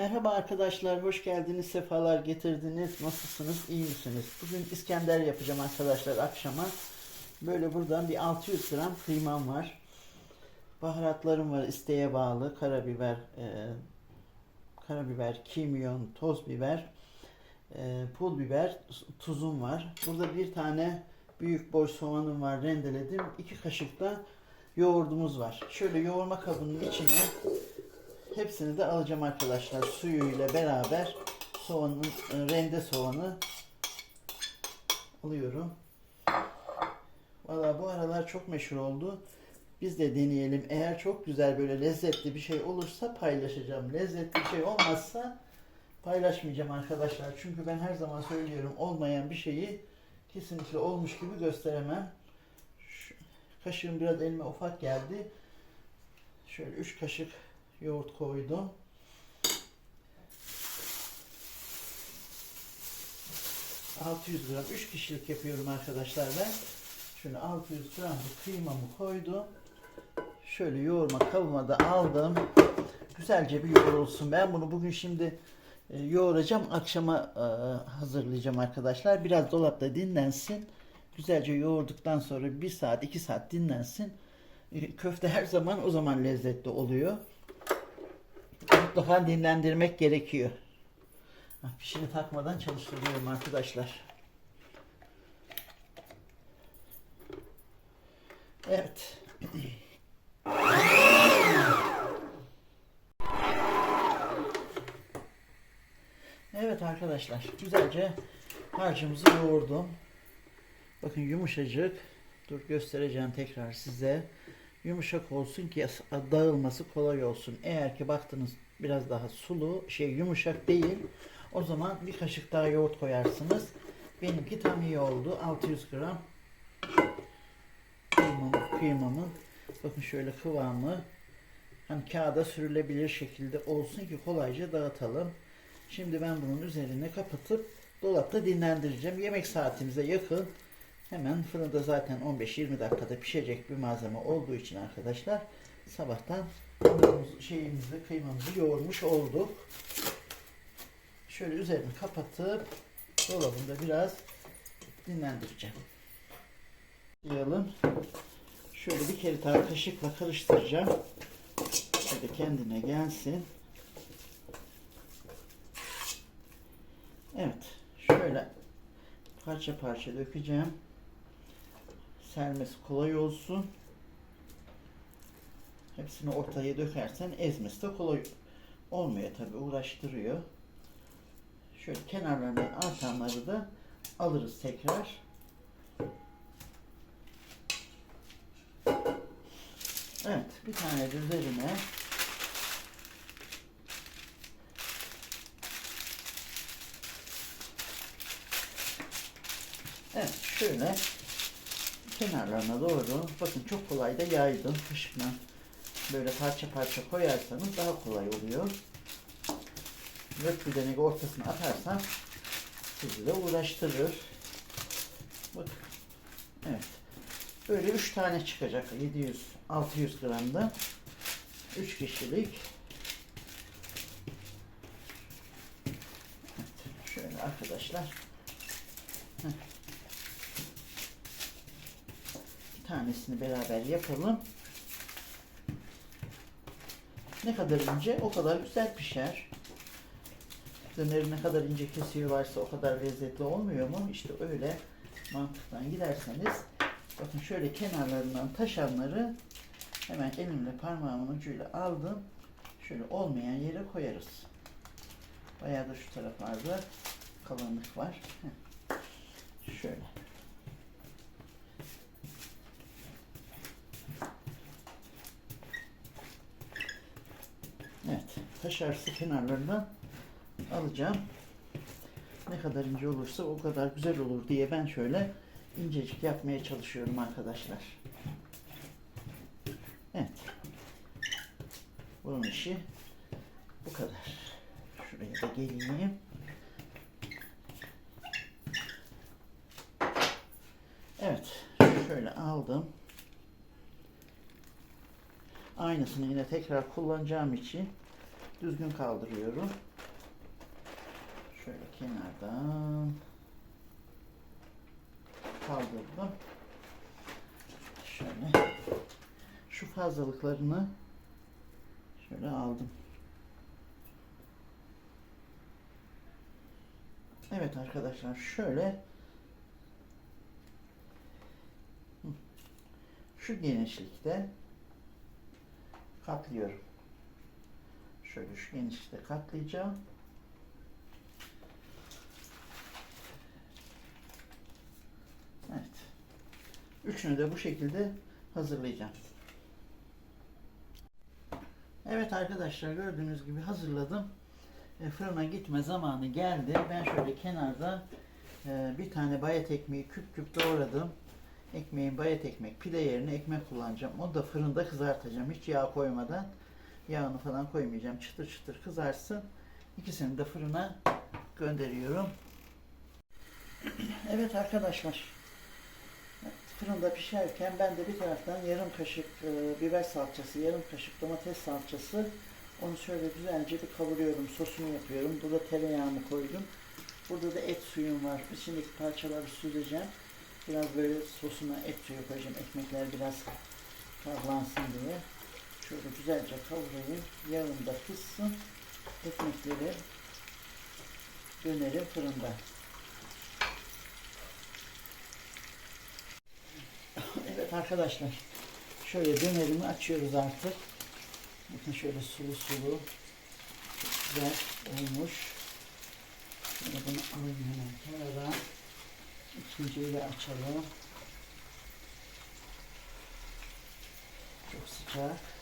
Merhaba arkadaşlar, hoş geldiniz, sefalar getirdiniz. Nasılsınız, iyi misiniz? Bugün İskender yapacağım arkadaşlar akşama. Böyle buradan bir 600 gram kıymam var. Baharatlarım var, isteğe bağlı. Karabiber, e, karabiber, kimyon, toz biber, e, pul biber, tuzum var. Burada bir tane büyük boy soğanım var, rendeledim. İki kaşık da yoğurdumuz var. Şöyle yoğurma kabının içine Hepsini de alacağım arkadaşlar. Suyuyla beraber soğanın, e, rende soğanı alıyorum. Valla bu aralar çok meşhur oldu. Biz de deneyelim. Eğer çok güzel böyle lezzetli bir şey olursa paylaşacağım. Lezzetli bir şey olmazsa paylaşmayacağım arkadaşlar. Çünkü ben her zaman söylüyorum olmayan bir şeyi kesinlikle olmuş gibi gösteremem. Şu, kaşığım biraz elime ufak geldi. Şöyle 3 kaşık yoğurt koydum. ...600 gram, 3 kişilik yapıyorum arkadaşlar ben. Şöyle 600 gram kıymamı koydum. Şöyle yoğurma kabıma da aldım. Güzelce bir yoğrulsun. Ben bunu bugün şimdi e, yoğuracağım. Akşama e, hazırlayacağım arkadaşlar. Biraz dolapta dinlensin. Güzelce yoğurduktan sonra 1 saat 2 saat dinlensin. E, Köfte her zaman o zaman lezzetli oluyor mutlaka dinlendirmek gerekiyor. Fişini takmadan çalıştırıyorum arkadaşlar. Evet. Evet arkadaşlar güzelce harcımızı yoğurdum. Bakın yumuşacık. Dur göstereceğim tekrar size. Yumuşak olsun ki dağılması kolay olsun. Eğer ki baktınız biraz daha sulu, şey yumuşak değil. O zaman bir kaşık daha yoğurt koyarsınız. Benimki tam iyi oldu. 600 gram kıymamı, kıymamı. Bakın şöyle kıvamı hani kağıda sürülebilir şekilde olsun ki kolayca dağıtalım. Şimdi ben bunun üzerine kapatıp dolapta dinlendireceğim. Yemek saatimize yakın hemen fırında zaten 15-20 dakikada pişecek bir malzeme olduğu için arkadaşlar sabahtan şeyimizi, kıymamızı yoğurmuş olduk. Şöyle üzerini kapatıp dolabında biraz dinlendireceğim. Yalım. Şöyle bir kere daha kaşıkla karıştıracağım. Şöyle kendine gelsin. Evet. Şöyle parça parça dökeceğim. Sermesi kolay olsun. Hepsini ortaya dökersen ezmesi de kolay olmuyor tabi uğraştırıyor. Şöyle kenarlarından artanları da alırız tekrar. Evet bir tane de üzerine Evet şöyle kenarlarına doğru bakın çok kolay da yaydım kaşıkla böyle parça parça koyarsanız daha kolay oluyor. Dört ortasına atarsan sizi de uğraştırır. Bakın. Evet. Böyle üç tane çıkacak. 700 600 gramda. 3 kişilik. Evet. Şöyle arkadaşlar. Heh. Bir tanesini beraber yapalım. Ne kadar ince o kadar güzel pişer. Döneri ne kadar ince kesiyorlarsa o kadar lezzetli olmuyor mu? İşte öyle mantıktan giderseniz bakın şöyle kenarlarından taşanları hemen elimle parmağımın ucuyla aldım. Şöyle olmayan yere koyarız. Bayağı da şu taraflarda kalınlık var. Şöyle. Evet. Taşarsı kenarlarından alacağım. Ne kadar ince olursa o kadar güzel olur diye ben şöyle incecik yapmaya çalışıyorum arkadaşlar. Evet. Bunun işi bu kadar. Şuraya da geleyim. Evet. Şöyle aldım. Aynısını yine tekrar kullanacağım için düzgün kaldırıyorum. Şöyle kenardan kaldırdım. Şöyle şu fazlalıklarını şöyle aldım. Evet arkadaşlar şöyle şu genişlikte katlıyorum. Şöyle şu genişlikte katlayacağım. Evet. Üçünü de bu şekilde hazırlayacağım. Evet arkadaşlar gördüğünüz gibi hazırladım. E, fırına gitme zamanı geldi. Ben şöyle kenarda e, bir tane bayat ekmeği küp küp doğradım. Ekmeğin bayat ekmek pide yerine ekmek kullanacağım. Onu da fırında kızartacağım. Hiç yağ koymadan. Yağını falan koymayacağım. Çıtır çıtır kızarsın. İkisini de fırına gönderiyorum. Evet arkadaşlar. Fırında pişerken ben de bir taraftan yarım kaşık e, biber salçası, yarım kaşık domates salçası onu şöyle güzelce bir kavuruyorum, sosunu yapıyorum. Burada tereyağımı koydum. Burada da et suyum var. İçindeki parçaları süzeceğim. Biraz böyle sosuna et suyu koyacağım. Ekmekler biraz kavrulansın diye. Şöyle güzelce kavurayım. Yağım da kızsın. Ekmekleri dönerim fırında. Evet arkadaşlar. Şöyle dönerimi açıyoruz artık. Bakın şöyle sulu sulu. Güzel olmuş. Şöyle bunu alayım hemen kenara. İkinciyi de açalım. Çok sıcak.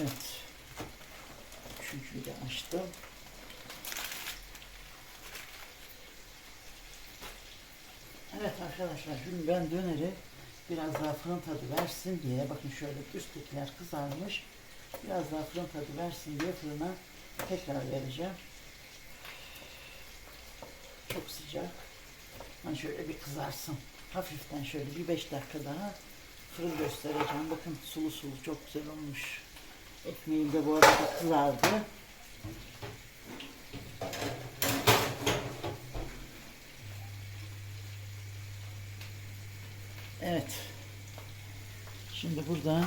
Evet. Üçüncüyü de açtım. Evet arkadaşlar şimdi ben döneri biraz daha fırın tadı versin diye bakın şöyle üsttekiler kızarmış. Biraz daha fırın tadı versin diye fırına tekrar vereceğim. Çok sıcak. Hani şöyle bir kızarsın. Hafiften şöyle bir 5 dakika daha fırın göstereceğim. Bakın sulu sulu çok güzel olmuş. Ekmeğim de bu arada kızardı. Evet. Şimdi burada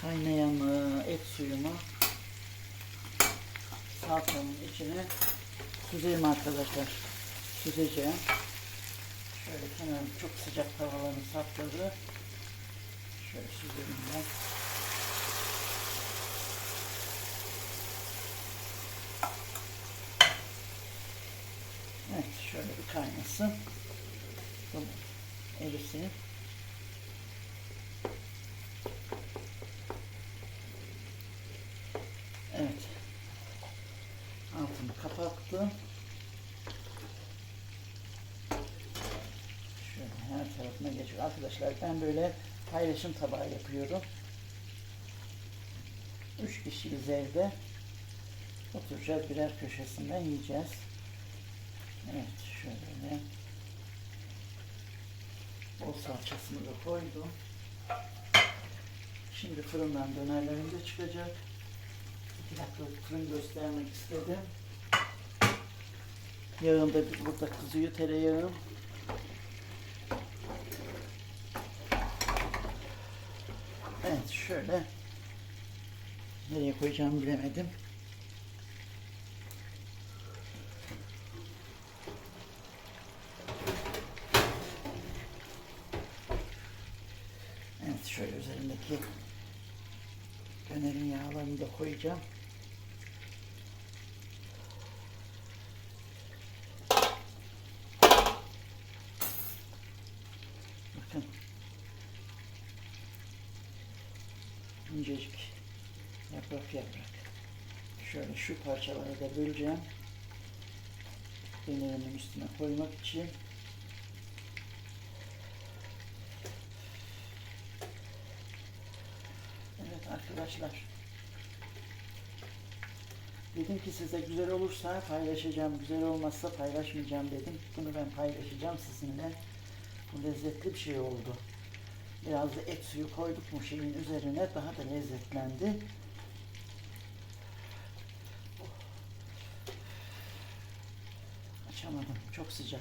kaynayan et suyumu salçamın içine süzeyim arkadaşlar. Süzeceğim. Şöyle kenarım çok sıcak tavalarını sapladı. Şöyle süzelim ben. Evet şöyle bir kaynasın. Tamam. Erisin. Evet. Altını kapattım. Şöyle her tarafına geçiyor. Arkadaşlar ben böyle paylaşım tabağı yapıyorum. Üç kişiyiz evde. Oturacağız birer köşesinden yiyeceğiz. Evet şöyle. Bol salçasını da koydum. Şimdi fırından dönerlerim de çıkacak. İki dakika fırın göstermek istedim. Yağım da burada kızıyor tereyağım. Evet şöyle. Nereye koyacağımı bilemedim. Evet şöyle üzerindeki dönerin yağlarını da koyacağım. Bakın. İncecik yaprak yaprak. Şöyle şu parçaları da böleceğim. Dönerimin üstüne koymak için. Evet arkadaşlar. Dedim ki size güzel olursa paylaşacağım, güzel olmazsa paylaşmayacağım dedim. Bunu ben paylaşacağım sizinle. Bu lezzetli bir şey oldu. Biraz da et suyu koyduk mu şeyin üzerine daha da lezzetlendi. Açamadım. Çok sıcak.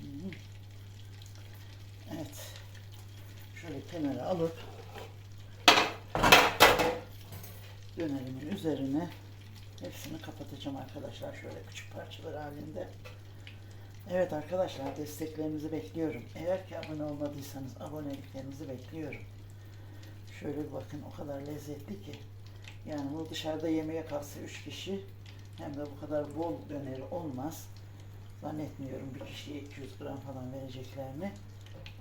Hmm. Evet. Şöyle kenara alıp dönerimin üzerine hepsini kapatacağım arkadaşlar şöyle küçük parçalar halinde. Evet arkadaşlar desteklerinizi bekliyorum. Eğer ki abone olmadıysanız aboneliklerinizi bekliyorum. Şöyle bakın o kadar lezzetli ki. Yani bu dışarıda yemeğe kalsa 3 kişi hem de bu kadar bol döneri olmaz. Zannetmiyorum bir kişiye 200 gram falan vereceklerini.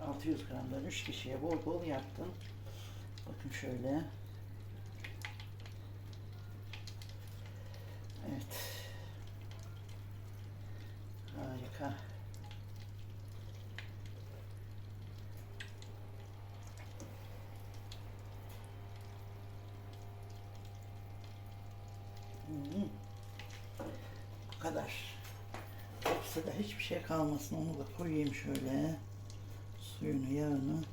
600 gramdan 3 kişiye bol bol yaptım. Bakın şöyle. Evet. Harika. Hmm. Bu kadar. Yoksa da hiçbir şey kalmasın. Onu da koyayım şöyle. Suyunu, yağını.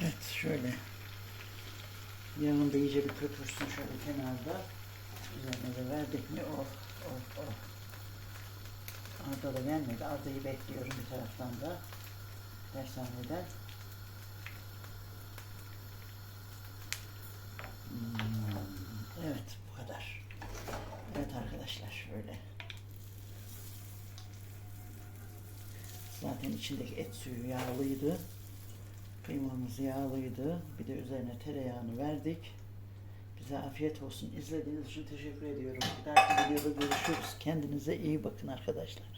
Evet şöyle. Yağını da iyice bir köpürsün şöyle kenarda. De verdik mi? Oh oh. Arda da gelmedi. Arda'yı bekliyorum bir taraftan da. Dershaneden. Hmm, Evet bu kadar. Evet arkadaşlar şöyle. Zaten içindeki et suyu yağlıydı. Kıymamız yağlıydı. Bir de üzerine tereyağını verdik. Bize afiyet olsun. İzlediğiniz için teşekkür ediyorum. Bir dahaki videoda görüşürüz. Kendinize iyi bakın arkadaşlar.